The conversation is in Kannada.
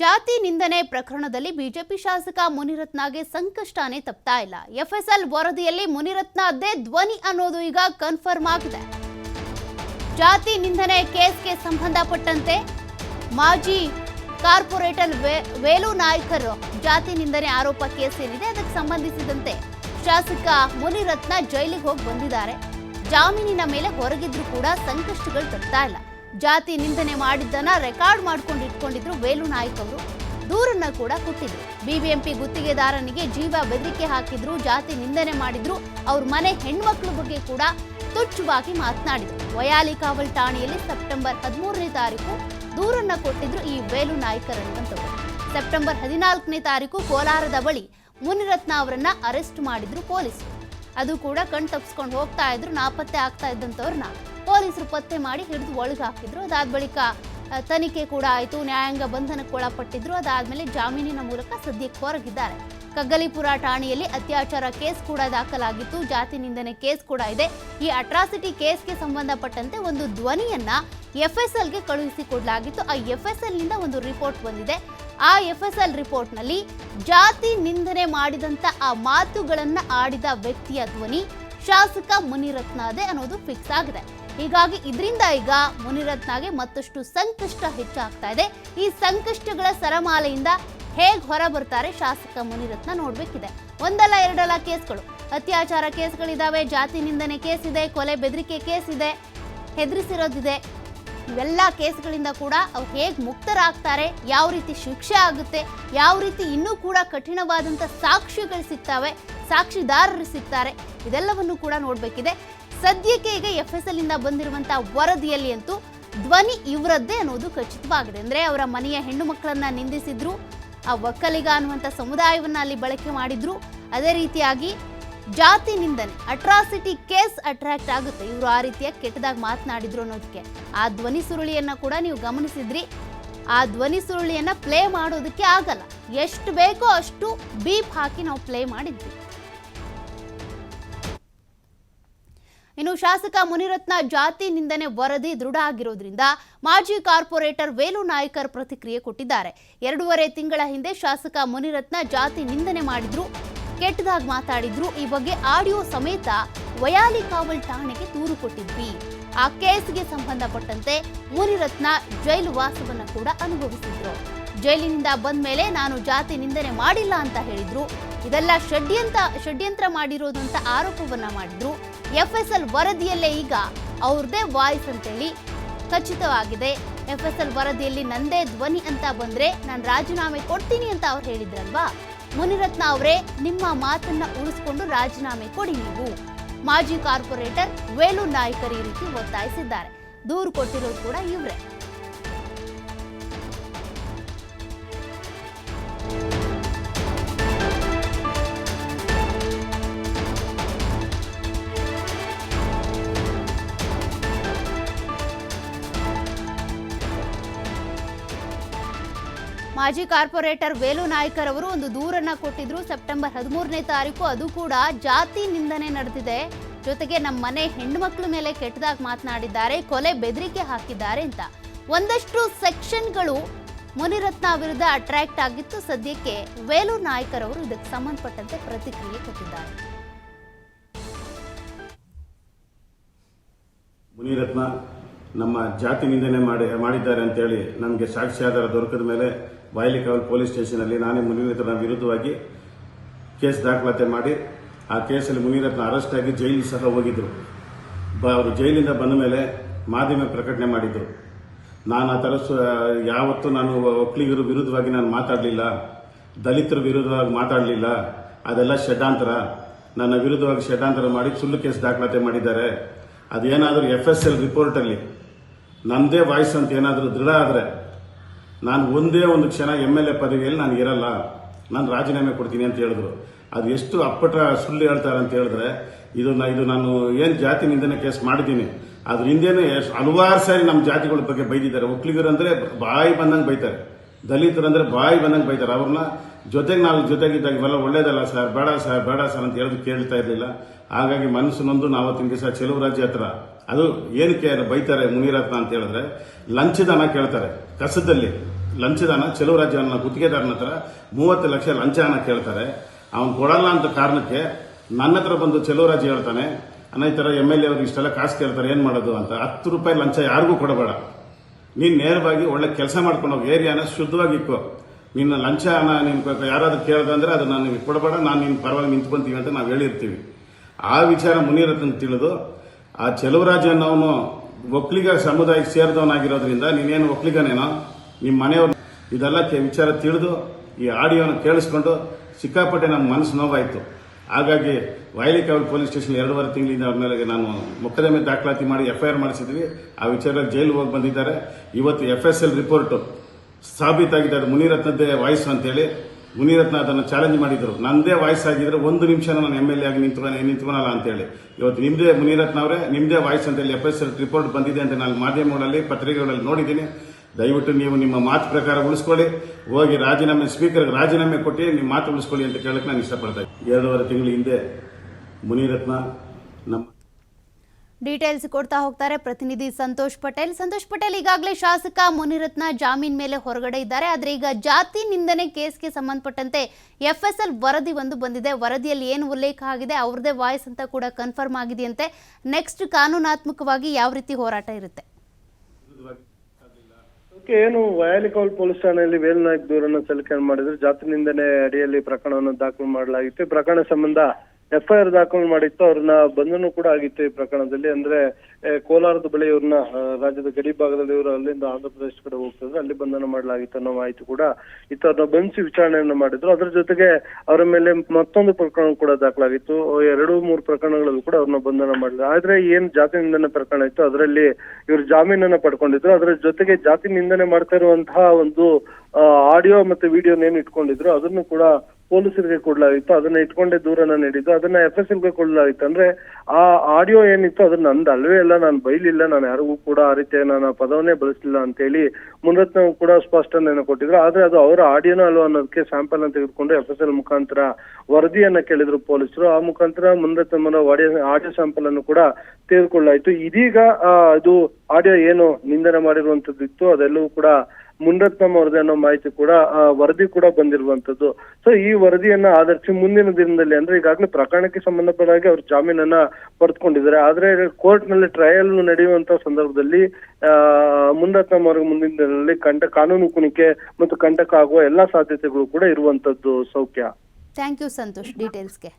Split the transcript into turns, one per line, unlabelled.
ಜಾತಿ ನಿಂದನೆ ಪ್ರಕರಣದಲ್ಲಿ ಬಿಜೆಪಿ ಶಾಸಕ ಮುನಿರತ್ನಗೆ ಸಂಕಷ್ಟನೇ ತಪ್ತಾ ಇಲ್ಲ. ಎಫ್ಎಸ್ಎಲ್ ವರದಿಯಲ್ಲಿ ಮುನಿರತ್ನ ಅದೇ ಧ್ವನಿ ಅನ್ನೋದು ಈಗ ಕನ್ಫರ್ಮ್ ಆಗಿದೆ. ಜಾತಿ ನಿಂದನೆ ಕೇಸ್ಗೆ ಸಂಬಂಧಪಟ್ಟಂತೆ ಮಾಜಿ ಕಾರ್ಪೊರೇಟರ್ ವೇಲು ನಾಯ್ಕರ್ ಜಾತಿ ನಿಂದನೆ ಆರೋಪ ಕೇಸ್ ಏನಿದೆ, ಅದಕ್ಕೆ ಸಂಬಂಧಿಸಿದಂತೆ ಶಾಸಕ ಮುನಿರತ್ನ ಜೈಲಿಗೆ ಹೋಗಿ ಬಂದಿದ್ದಾರೆ. ಜಾಮೀನಿನ ಮೇಲೆ ಹೊರಗಿದ್ರು ಕೂಡ ಸಂಕಷ್ಟಗಳು ತಪ್ತಾ ಇಲ್ಲ. ಜಾತಿ ನಿಂದನೆ ಮಾಡಿದ್ದನ್ನ ರೆಕಾರ್ಡ್ ಮಾಡ್ಕೊಂಡು ಇಟ್ಕೊಂಡಿದ್ರು ವೇಲು ನಾಯ್ಕ್ ಅವರು. ದೂರನ್ನ ಕೂಡ ಕೊಟ್ಟಿದ್ರು. ಬಿಬಿಎಂಪಿ ಗುತ್ತಿಗೆದಾರನಿಗೆ ಜೀವ ಬೆದರಿಕೆ ಹಾಕಿದ್ರು, ಜಾತಿ ನಿಂದನೆ ಮಾಡಿದ್ರು, ಅವ್ರ ಮನೆ ಹೆಣ್ಮಕ್ಳ ಬಗ್ಗೆ ಕೂಡ ತುಚ್ಚುವಾಗಿ ಮಾತನಾಡಿದ್ರು. ವಯಾಲಿ ಕಾವಲ್ ಠಾಣೆಯಲ್ಲಿ ಸೆಪ್ಟೆಂಬರ್ ಹದಿಮೂರನೇ ತಾರೀಕು ದೂರನ್ನ ಕೊಟ್ಟಿದ್ರು ಈ ವೇಲು ನಾಯ್ಕರ್ ಸೆಪ್ಟೆಂಬರ್ ಹದಿನಾಲ್ಕನೇ ತಾರೀಕು ಕೋಲಾರದ ಬಳಿ ಮುನಿರತ್ನ ಅವರನ್ನ ಅರೆಸ್ಟ್ ಮಾಡಿದ್ರು ಪೊಲೀಸರು ಅದು ಕೂಡ ಕಣ್ ತಪ್ಪಿಸ್ಕೊಂಡು ಹೋಗ್ತಾ ಇದ್ರು, ನಾಪತ್ತೆ ಆಗ್ತಾ ಇದ್ದಂಥವ್ರನ್ನ. ಪೊಲೀಸರು ಪತ್ತೆ ಮಾಡಿ ಹಿಡಿದು ಒಳಗೆ ಹಾಕಿದ್ರು ಅದಾದ ಬಳಿಕ ತನಿಖೆ ಕೂಡ ಆಯಿತು. ನ್ಯಾಯಾಂಗ ಬಂಧನಕ್ಕೆ ಒಳಪಟ್ಟಿದ್ರು. ಅದಾದ್ಮೇಲೆ ಜಾಮೀನಿನ ಮೂಲಕ ಸದ್ಯಕ್ಕೆ ಹೊರಗಿದ್ದಾರೆ. ಕಗ್ಗಲಿಪುರ ಠಾಣೆಯಲ್ಲಿ ಅತ್ಯಾಚಾರ ಕೇಸ್ ಕೂಡ ದಾಖಲಾಗಿತ್ತು. ಜಾತಿ ನಿಂದನೆ ಕೇಸ್ ಕೂಡ ಇದೆ. ಈ ಅಟ್ರಾಸಿಟಿ ಕೇಸ್ಗೆ ಸಂಬಂಧಪಟ್ಟಂತೆ ಒಂದು ಧ್ವನಿಯನ್ನ ಎಫ್ಎಸ್ಎಲ್ಗೆ ಕಳುಹಿಸಿಕೊಡಲಾಗಿತ್ತು ಆ ಎಫ್ ಎಸ್ ಎಲ್ನಿಂದ ಒಂದು ರಿಪೋರ್ಟ್ ಬಂದಿದೆ. ಆ ಎಫ್ ಎಸ್ ಎಲ್ ರಿಪೋರ್ಟ್ನಲ್ಲಿ ಜಾತಿ ನಿಂದನೆ ಮಾಡಿದಂಥ ಆ ಮಾತುಗಳನ್ನು ಆಡಿದ ವ್ಯಕ್ತಿಯ ಧ್ವನಿ ಶಾಸಕ ಮುನಿರತ್ನದೇ ಅನ್ನೋದು ಫಿಕ್ಸ್ ಆಗಿದೆ. ಹೀಗಾಗಿ ಇದರಿಂದ ಈಗ ಮುನಿರತ್ನಗೆ ಮತ್ತಷ್ಟು ಸಂಕಷ್ಟ ಹೆಚ್ಚಾಗ್ತಾ ಇದೆ. ಈ ಸಂಕಷ್ಟಗಳ ಸರಮಾಲೆಯಿಂದ ಹೇಗೆ ಹೊರ ಬರ್ತಾರೆ ಶಾಸಕ ಮುನಿರತ್ನ ನೋಡಬೇಕಿದೆ. ಒಂದಲ್ಲ ಎರಡಲ್ಲ ಕೇಸ್ಗಳು. ಅತ್ಯಾಚಾರ ಕೇಸ್ಗಳಿದ್ದಾವೆ ಜಾತಿ ನಿಂದನೆ ಕೇಸ್ ಇದೆ ಕೊಲೆ ಬೆದರಿಕೆ ಕೇಸ್ ಇದೆ ಹೆದರಿಸಿರೋದಿದೆ. ಇವೆಲ್ಲ ಕೇಸ್ಗಳಿಂದ ಕೂಡ ಅವ್ರು ಹೇಗೆ ಮುಕ್ತರಾಗ್ತಾರೆ, ಯಾವ ರೀತಿ ಶಿಕ್ಷೆ ಆಗುತ್ತೆ, ಯಾವ ರೀತಿ ಇನ್ನೂ ಕೂಡ ಕಠಿಣವಾದಂಥ ಸಾಕ್ಷಿಗಳು ಸಿಗ್ತವೆ, ಸಾಕ್ಷಿದಾರರು ಸಿಗ್ತಾರೆ, ಇದೆಲ್ಲವನ್ನು ಕೂಡ ನೋಡಬೇಕಿದೆ. ಸದ್ಯಕ್ಕೆ ಈಗ ಎಫ್ ಎಸ್ ಎಲ್ ಇಂದ ಬಂದಿರುವಂತಹ ವರದಿಯಲ್ಲಿ ಅಂತೂ ಧ್ವನಿ ಇವರದ್ದೇ ಅನ್ನೋದು ಖಚಿತವಾಗಿದೆ. ಅಂದ್ರೆ ಅವರ ಮನೆಯ ಹೆಣ್ಣು ಮಕ್ಕಳನ್ನ ನಿಂದಿಸಿದ್ರು, ಆ ಒಕ್ಕಲಿಗ ಅನ್ನುವಂಥ ಸಮುದಾಯವನ್ನ ಅಲ್ಲಿ ಬಳಕೆ ಮಾಡಿದ್ರು. ಅದೇ ರೀತಿಯಾಗಿ ಜಾತಿ ನಿಂದನೆ ಅಟ್ರಾಸಿಟಿ ಕೇಸ್ ಅಟ್ರಾಕ್ಟ್ ಆಗುತ್ತೆ. ಇವರು ಆ ರೀತಿಯ ಕೆಟ್ಟದಾಗಿ ಮಾತನಾಡಿದ್ರು ಅನ್ನೋದಕ್ಕೆ ಆ ಧ್ವನಿ ಸುರುಳಿಯನ್ನ ಕೂಡ ನೀವು ಗಮನಿಸಿದ್ರಿ. ಆ ಧ್ವನಿ ಸುರುಳಿಯನ್ನ ಪ್ಲೇ ಮಾಡೋದಕ್ಕೆ ಆಗಲ್ಲ. ಎಷ್ಟು ಬೇಕೋ ಅಷ್ಟು ಬೀಪ್ ಹಾಕಿ ನಾವು ಪ್ಲೇ ಮಾಡಿದ್ವಿ. ಇನ್ನು ಶಾಸಕ ಮುನಿರತ್ನ ಜಾತಿ ನಿಂದನೆ ವರದಿ ದೃಢ ಆಗಿರೋದ್ರಿಂದ ಮಾಜಿ ಕಾರ್ಪೊರೇಟರ್ ವೇಲು ನಾಯ್ಕರ್ ಪ್ರತಿಕ್ರಿಯೆ ಕೊಟ್ಟಿದ್ದಾರೆ. ಎರಡೂವರೆ ತಿಂಗಳ ಹಿಂದೆ ಶಾಸಕ ಮುನಿರತ್ನ ಜಾತಿ ನಿಂದನೆ ಮಾಡಿದ್ರು, ಕೆಟ್ಟದಾಗಿ ಮಾತಾಡಿದ್ರು, ಈ ಬಗ್ಗೆ ಆಡಿಯೋ ಸಮೇತ ವಯಾಲಿ ಕಾವಲ್ ಠಾಣೆಗೆ ದೂರು ಕೊಟ್ಟಿದ್ವಿ. ಆ ಕೇಸ್ಗೆ ಸಂಬಂಧಪಟ್ಟಂತೆ ಮುನಿರತ್ನ ಜೈಲು ವಾಸವನ್ನ ಕೂಡ ಅನುಭವಿಸಿದ್ರು. ಜೈಲಿನಿಂದ ಬಂದ ಮೇಲೆ ನಾನು ಜಾತಿ ನಿಂದನೆ ಮಾಡಿಲ್ಲ ಅಂತ ಹೇಳಿದ್ರು. ಇದೆಲ್ಲ ಷಡ್ಯಂತ್ರ ಷಡ್ಯಂತ್ರ ಮಾಡಿರೋದು ಅಂತ ಆರೋಪವನ್ನ ಮಾಡಿದ್ರು. ಎಫ್ ಎಸ್ ಎಲ್ ವರದಿಯಲ್ಲೇ ಈಗ ಅವ್ರದೇ ವಾಯ್ಸ್ ಅಂತೇಳಿ ಖಚಿತವಾಗಿದೆ. ಎಫ್ ಎಸ್ ಎಲ್ ವರದಿಯಲ್ಲಿ ನಂದೇ ಧ್ವನಿ ಅಂತ ಬಂದ್ರೆ ನಾನು ರಾಜೀನಾಮೆ ಕೊಡ್ತೀನಿ ಅಂತ ಅವ್ರು ಹೇಳಿದ್ರಲ್ವಾ? ಮುನಿರತ್ನ ಅವರೇ, ನಿಮ್ಮ ಮಾತನ್ನ ಉಳಿಸ್ಕೊಂಡು ರಾಜೀನಾಮೆ ಕೊಡಿ ನೀವು. ಮಾಜಿ ಕಾರ್ಪೊರೇಟರ್ ವೇಲು ನಾಯ್ಕರ್ ಈ ರೀತಿ ಒತ್ತಾಯಿಸಿದ್ದಾರೆ. ದೂರು ಕೊಟ್ಟಿರೋದು ಕೂಡ ಇವರೇ. ಮಾಜಿ ಕಾರ್ಪೊರೇಟರ್ ವೇಲು ನಾಯ್ಕರ್ ಅವರು ಒಂದು ದೂರನ್ನ ಕೊಟ್ಟಿದ್ರು. ಸೆಪ್ಟೆಂಬರ್ ಹದಿಮೂರನೇ ತಾರೀಕು ಅದು ಕೂಡ ಜಾತಿ ನಿಂದನೆ ನಡೆದಿದೆ. ಜೊತೆಗೆ ನಮ್ಮ ಮನೆ ಹೆಣ್ಮಕ್ಳ ಮೇಲೆ ಕೆಟ್ಟದಾಗಿ ಮಾತನಾಡಿದ್ದಾರೆ, ಕೊಲೆ ಬೆದರಿಕೆ ಹಾಕಿದ್ದಾರೆ ಅಂತ. ಒಂದಷ್ಟು ಸೆಕ್ಷನ್ಗಳು ಮುನಿರತ್ನ ವಿರುದ್ಧ ಅಟ್ರಾಕ್ಟ್ ಆಗಿತ್ತು. ಸದ್ಯಕ್ಕೆ ವೇಲು ನಾಯ್ಕರ್ ಅವರು ಇದಕ್ಕೆ ಸಂಬಂಧಪಟ್ಟಂತೆ ಪ್ರತಿಕ್ರಿಯೆ ಕೊಟ್ಟಿದ್ದಾರೆ.
ಮುನಿರತ್ನ ನಮ್ಮ ಜಾತಿ ನಿಂದನೆ ಮಾಡಿ ಮಾಡಿದ್ದಾರೆ ಅಂತೇಳಿ ನಮಗೆ ಸಾಕ್ಷಿ ಆಧಾರ ದೊರಕದ ಮೇಲೆ ಬಾಯಲಿಕಾವಲ್ ಪೊಲೀಸ್ ಸ್ಟೇಷನಲ್ಲಿ ನಾನೇ ಮುನಿರತ್ನ ವಿರುದ್ಧವಾಗಿ ಕೇಸ್ ದಾಖಲಾತಿ ಮಾಡಿ, ಆ ಕೇಸಲ್ಲಿ ಮುನಿರತ್ನ ಅರೆಸ್ಟ್ ಆಗಿ ಜೈಲಿಗೆ ಸಹ ಹೋಗಿದ್ದರು ಬ ಅವರು ಜೈಲಿಂದ ಬಂದ ಮೇಲೆ ಮಾಧ್ಯಮ ಪ್ರಕಟಣೆ ಮಾಡಿದ್ರು. ನಾನು ಆ ಥರ ಯಾವತ್ತೂ ನಾನು ಒಕ್ಕಲಿಗರ ವಿರುದ್ಧವಾಗಿ ನಾನು ಮಾತಾಡಲಿಲ್ಲ. ದಲಿತರ ವಿರುದ್ಧವಾಗಿ ಮಾತಾಡಲಿಲ್ಲ. ಅದೆಲ್ಲ ಷಡ್ಯಂತ್ರ ನನ್ನ ವಿರುದ್ಧವಾಗಿ ಷಡ್ಯಂತ್ರ ಮಾಡಿ ಸುಳ್ಳು ಕೇಸ್ ದಾಖಲಾತಿ ಮಾಡಿದ್ದಾರೆ. ಅದೇನಾದರೂ ಎಫ್ ಎಸ್ ಎಲ್ ರಿಪೋರ್ಟಲ್ಲಿ ನಂದೇ ವಾಯ್ಸ್ ಅಂತ ಏನಾದರೂ ದೃಢ ಆದರೆ ನಾನು ಒಂದೇ ಒಂದು ಕ್ಷಣ ಎಂ ಎಲ್ ಎ ಪದವಿಯಲ್ಲಿ ನಾನು ಇರಲ್ಲ. ನಾನು ರಾಜೀನಾಮೆ ಕೊಡ್ತೀನಿ ಅಂತ ಹೇಳಿದ್ರು. ಅದು ಎಷ್ಟು ಅಪ್ಪಟ ಸುಳ್ಳು ಹೇಳ್ತಾರೆ ಅಂತ ಹೇಳಿದ್ರೆ, ಇದು ಇದು ನಾನು ಏನು ಜಾತಿ ನಿಂದನೆ ಕೇಸ್ ಮಾಡಿದ್ದೀನಿ. ಅದ್ರ ಹಿಂದೆನೇ ಹಲವಾರು ಸಾರಿ ನಮ್ಮ ಜಾತಿಗಳ ಬಗ್ಗೆ ಬೈದಿದ್ದಾರೆ. ಒಕ್ಕಲಿಗರು ಅಂದರೆ ಬಾಯಿ ಬಂದಂಗೆ ಬೈತಾರೆ. ದಲಿತರು ಅಂದರೆ ಬಾಯಿ ಬಂದಂಗೆ ಬೈತಾರೆ. ಅವ್ರನ್ನ ಜೊತೆಗೆ ನಾವು ಜೊತೆಗಿದ್ದಾಗ ಇವೆಲ್ಲ ಒಳ್ಳೇದಲ್ಲ ಸರ್, ಬೇಡ ಸರ್ ಬೇಡ ಸರ್ ಅಂತ ಹೇಳೋದು ಕೇಳ್ತಾ ಇರಲಿಲ್ಲ. ಹಾಗಾಗಿ ಮನಸ್ಸು ನೊಂದು ನಾವು ತಿಂಗಿಸ ದಿವಸ ಚೆಲುವರಾಜ್ ಹತ್ರ. ಅದು ಏನಕ್ಕೆ ಬೈತಾರೆ ಮುನಿರತ್ನ ಅಂತ ಹೇಳಿದ್ರೆ ಲಂಚದ ಕೇಳ್ತಾರೆ. ಕಸದಲ್ಲಿ. ಲಂಚದ ಹಣ ರಾಜ್ಯವನ್ನು ಗುತ್ತಿಗೆದಾರನ ಹತ್ರ ಮೂವತ್ತು ಲಕ್ಷ ಲಂಚ ಹಣ ಕೇಳ್ತಾರೆ. ಅವನು ಕೊಡಲ್ಲ ಅಂತ ಕಾರಣಕ್ಕೆ ನನ್ನ ಹತ್ರ ಬಂದು ಚೆಲುವರಾಜ್ ಹೇಳ್ತಾನೆ ಅನ್ನೋ ಈ ಥರ ಎಂ ಎಲ್ ಎ ಇಷ್ಟೆಲ್ಲ ಕಾಸು ಕೇಳ್ತಾರೆ, ಏನು ಮಾಡೋದು ಅಂತ. ಹತ್ತು ರೂಪಾಯಿ ಲಂಚ ಯಾರಿಗೂ ಕೊಡಬೇಡ. ನೀನು ನೇರವಾಗಿ ಒಳ್ಳೆ ಕೆಲಸ ಮಾಡ್ಕೊಂಡು ಹೋಗಿ, ಏರಿಯಾನ ಶುದ್ಧವಾಗಿ ಇಕ್ಕೋ ನಿನ್ನ ಲಂಚ ಹಣ ಯಾರಾದ್ರೂ ಕೇಳ್ದಂದ್ರೆ ಅದು ನಾನು ಕೊಡಬೇಡ, ನಾನು ನಿನ್ನ ಪರವಾಗಿ ನಿಂತ್ಕೊಂತೀವಿ ಅಂತ ನಾವು ಹೇಳಿರ್ತೀವಿ. ಆ ವಿಚಾರ ಮುನಿರತ್ನ ತಿಳಿದು, ಆ ಚೆಲುವರಾಜ್ ಅನ್ನೋನು ಒಕ್ಕಲಿಗ ಸಮುದಾಯಕ್ಕೆ ಸೇರಿದವನಾಗಿರೋದ್ರಿಂದ ನೀನೇನು ಒಕ್ಕಲಿಗನೇನೋ ನಿಮ್ಮ ಮನೆಯವ್ರು ಇದೆಲ್ಲ ವಿಚಾರ ತಿಳಿದು ಈ ಆಡಿಯೋನ ಕೇಳಿಸ್ಕೊಂಡು ಸಿಕ್ಕಾಪಟ್ಟೆ ನಮ್ಮ ಮನಸ್ಸು ನೋವಾಯಿತು. ಹಾಗಾಗಿ ವೈಲಿಕಾವಲ್ ಪೊಲೀಸ್ ಸ್ಟೇಷನ್ ಎರಡೂವರೆ ತಿಂಗಳಿಂದ ಅವ್ರ ಮೇಲೆ ನಾನು ಮೊಕದ್ದಮೆ ದಾಖಲಾತಿ ಮಾಡಿ ಎಫ್ಐಆರ್ ಮಾಡಿಸಿದ್ವಿ. ಆ ವಿಚಾರದಲ್ಲಿ ಜೈಲಿಗೆ ಹೋಗಿ ಬಂದಿದ್ದಾರೆ. ಇವತ್ತು ಎಫ್ ಎಸ್ ಎಲ್ ರಿಪೋರ್ಟ್ ಸಾಬೀತಾಗಿದೆ. ಅದು ಮುನಿರತ್ನದ್ದೇ ವಾಯ್ಸ್ ಅಂತೇಳಿ ಮುನಿರತ್ನ ಅದನ್ನು ಚಾಲೆಂಜ್ ಮಾಡಿದ್ರು. ನಂದೇ ವಾಯ್ಸ್ ಆಗಿದ್ರೆ ಒಂದು ನಿಮಿಷ ನಾನು ಎಂ ಎಲ್ ಎ ಆಗಿ ನಿಂತ್ಕೊಳ ನಿಂತ್ಕೊಳಲ್ಲ ಅಂತೇಳಿ. ಇವತ್ತು ನಿಮ್ಮದೇ ಮುನಿರತ್ನ ಅವರೇ ನಿಮ್ಮದೇ ವಾಯ್ಸ್ ಅಂತೇಳಿ ಎಫ್ ಎಸ್ ಎಲ್ ರಿಪೋರ್ಟ್ ಬಂದಿದೆ ಅಂತ ನಾನು ಮಾಧ್ಯಮಗಳಲ್ಲಿ, ಪತ್ರಿಕೆಗಳಲ್ಲಿ ನೋಡಿದ್ದೀನಿ. ದಯವಿಟ್ಟು ನೀವು ನಿಮ್ಮ ಮಾತು ಪ್ರಕಾರ ಉಳಿಸ್ಕೊಳ್ಳಿ. ಹೋಗಿ ರಾಜೀನಾಮೆ ಸ್ಪೀಕರ್ಗೆ ರಾಜೀನಾಮೆ ಕೊಟ್ಟು ನಿಮ್ಮ ಮಾತು ಉಳಿಸ್ಕೊಳ್ಳಿ ಅಂತ ಕೇಳಕ್ಕೆ ನಾನು ಇಷ್ಟಪಡ್ತಾ ಇದ್ದೀನಿ. ಎರಡೂವರೆ ತಿಂಗಳ ಹಿಂದೆ ಮುನಿರತ್ನ ನಮ್ಮ
ಡೀಟೇಲ್ಸ್ ಕೊಡ್ತಾ ಹೋಗ್ತಾರೆ ಪ್ರತಿನಿಧಿ ಸಂತೋಷ್ ಪಟೇಲ್. ಸಂತೋಷ್ ಪಟೇಲ್ ಈಗಾಗಲೇ ಶಾಸಕ ಮುನಿರತ್ನ ಜಾಮೀನ್ ಮೇಲೆ ಹೊರಗಡೆ ಇದ್ದಾರೆ. ಆದರೆ ಈಗ ಜಾತಿ ನಿಂದನೆ ಕೇಸ್ಗೆ ಸಂಬಂಧಪಟ್ಟಂತೆ ಎಫ್ ಎಸ್ ಎಲ್ ವರದಿ ಒಂದು ಬಂದಿದೆ. ವರದಿಯಲ್ಲಿ ಏನು ಉಲ್ಲೇಖ ಆಗಿದೆ ಅವ್ರದೇ ವಾಯ್ಸ್ ಅಂತ ಕೂಡ ಕನ್ಫರ್ಮ್ ಆಗಿದೆಯಂತೆ. ನೆಕ್ಸ್ಟ್ ಕಾನೂನಾತ್ಮಕವಾಗಿ ಯಾವ ರೀತಿ ಹೋರಾಟ ಇರುತ್ತೆ?
ಅದಕ್ಕೆ ಏನು ವಯಾಲಿಕಾಲ್ ಪೊಲೀಸ್ ಠಾಣೆಯಲ್ಲಿ ವೇಲ್ನಾಯಕ್ ದೂರನ್ನು ಸಲ್ಲಿಕೆ ಮಾಡಿದ್ರು. ಜಾತಿ ನಿಂದನೆ ಅಡಿಯಲ್ಲಿ ಪ್ರಕರಣವನ್ನು ದಾಖಲು ಮಾಡಲಾಗಿತ್ತು. ಪ್ರಕರಣ ಸಂಬಂಧ ಎಫ್ಐಆರ್ ದಾಖಲು ಮಾಡಿತ್ತು, ಅವ್ರನ್ನ ಬಂಧನ ಕೂಡ ಆಗಿತ್ತು ಈ ಪ್ರಕರಣದಲ್ಲಿ. ಅಂದ್ರೆ ಕೋಲಾರದ ಬಳಿ ಇವ್ರನ್ನ ರಾಜ್ಯದ ಗಡಿ ಭಾಗದಲ್ಲಿ ಇವರು ಅಲ್ಲಿಂದ ಆಂಧ್ರ ಪ್ರದೇಶ ಕಡೆ ಹೋಗ್ತಿದ್ರು. ಅಲ್ಲಿ ಬಂಧನ ಮಾಡಲಾಗಿತ್ತು ಅನ್ನೋ ಮಾಹಿತಿ ಕೂಡ ಇತ್ತು ಬಂಧಿಸಿ ವಿಚಾರಣೆಯನ್ನು ಮಾಡಿದ್ರು. ಅದ್ರ ಜೊತೆಗೆ ಅವರ ಮೇಲೆ ಮತ್ತೊಂದು ಪ್ರಕರಣ ಕೂಡ ದಾಖಲಾಗಿತ್ತು. ಎರಡು, ಮೂರು ಪ್ರಕರಣಗಳಲ್ಲೂ ಕೂಡ ಅವ್ರನ್ನ ಬಂಧನ ಮಾಡಿದ್ರು. ಆದ್ರೆ, ಏನ್ ಜಾತಿ ನಿಂದನೆ ಪ್ರಕರಣ ಇತ್ತು, ಅದರಲ್ಲಿ ಇವರು ಜಾಮೀನನ್ನ ಪಡ್ಕೊಂಡಿದ್ರು. ಅದರ ಜೊತೆಗೆ ಜಾತಿ ನಿಂದನೆ ಮಾಡ್ತಾ ಇರುವಂತಹ ಒಂದು ಆಡಿಯೋ ಮತ್ತೆ ವಿಡಿಯೋ ಏನ್ ಇಟ್ಕೊಂಡಿದ್ರು, ಅದನ್ನು ಕೂಡ ಪೊಲೀಸರಿಗೆ ಕೊಡ್ಲಾಗಿತ್ತು, ಅದನ್ನ ಇಟ್ಕೊಂಡೇ ದೂರನ್ನ ನೀಡಿದ್ದು, ಅದನ್ನ ಎಫ್ ಎಸ್ ಎಲ್ಗೆ ಕೊಡ್ಲಾಗಿತ್ತು. ಅಂದ್ರೆ ಆ ಆಡಿಯೋ ಏನಿತ್ತು ಅದನ್ನ ನಂದು ಅಲ್ವೇ ಅಲ್ಲ ನಾನು ಬೈಲಿಲ್ಲ, ನಾನು ಯಾರಿಗೂ ಕೂಡ ಆ ರೀತಿಯ ನಾನು ಪದವನ್ನೇ ಬಳಸಲಿಲ್ಲ ಅಂತ ಹೇಳಿ ಮುನರತ್ನ ಕೂಡ ಸ್ಪಷ್ಟನೆಯನ್ನು ಕೊಟ್ಟಿದ್ರು. ಆದ್ರೆ ಅದು ಅವರ ಆಡಿಯೋನ ಅಲ್ವಾ ಅನ್ನೋದಕ್ಕೆ ಸ್ಯಾಂಪಲ್ ಅನ್ನು ತೆಗೆದುಕೊಂಡು ಎಫ್ ಎಸ್ ಎಲ್ ಮುಖಾಂತರ ವರದಿಯನ್ನ ಕೇಳಿದ್ರು ಪೊಲೀಸರು. ಆ ಮುಖಾಂತರ ಮುನರತ್ನ ಆಡಿಯೋ ಸ್ಯಾಂಪಲ್ ಅನ್ನು ಕೂಡ ತೆಗೆದುಕೊಳ್ಳಾಯ್ತು ಇದೀಗ ಅದು ಆಡಿಯೋ ಏನು ನಿಂದನೆ ಮಾಡಿರುವಂತದ್ದು ಇತ್ತು ಅದೆಲ್ಲವೂ ಕೂಡ ಮುನ್ರತ್ನಂ ಅವರದೇ ಅನ್ನೋ ಮಾಹಿತಿ ಕೂಡ ಆ, ವರದಿ ಕೂಡ ಬಂದಿರುವಂತದ್ದು ಸೊ ಈ ವರದಿಯನ್ನ ಆಧರಿಸಿ ಮುಂದಿನ ದಿನದಲ್ಲಿ ಅಂದ್ರೆ ಈಗಾಗಲೇ ಪ್ರಕರಣಕ್ಕೆ ಸಂಬಂಧಪಟ್ಟಾಗಿ ಅವ್ರು ಜಾಮೀನನ್ನ ಪಡೆದುಕೊಂಡಿದ್ದಾರೆ. ಆದ್ರೆ ಕೋರ್ಟ್ನಲ್ಲಿ ಟ್ರಯಲ್ ನಡೆಯುವಂತ ಸಂದರ್ಭದಲ್ಲಿ ಮುನ್ರತ್ನಂ ಅವರಿಗೆ ಮುಂದಿನ ದಿನದಲ್ಲಿ ಕಂಟ ಕಾನೂನು ಕುಣಿಕೆ ಮತ್ತು ಕಂಟಕ ಆಗುವ ಎಲ್ಲಾ ಸಾಧ್ಯತೆಗಳು ಕೂಡ ಇರುವಂತದ್ದು ಸೌಖ್ಯ.
Thank you Santosh ಡೀಟೇಲ್ಸ್ಗೆ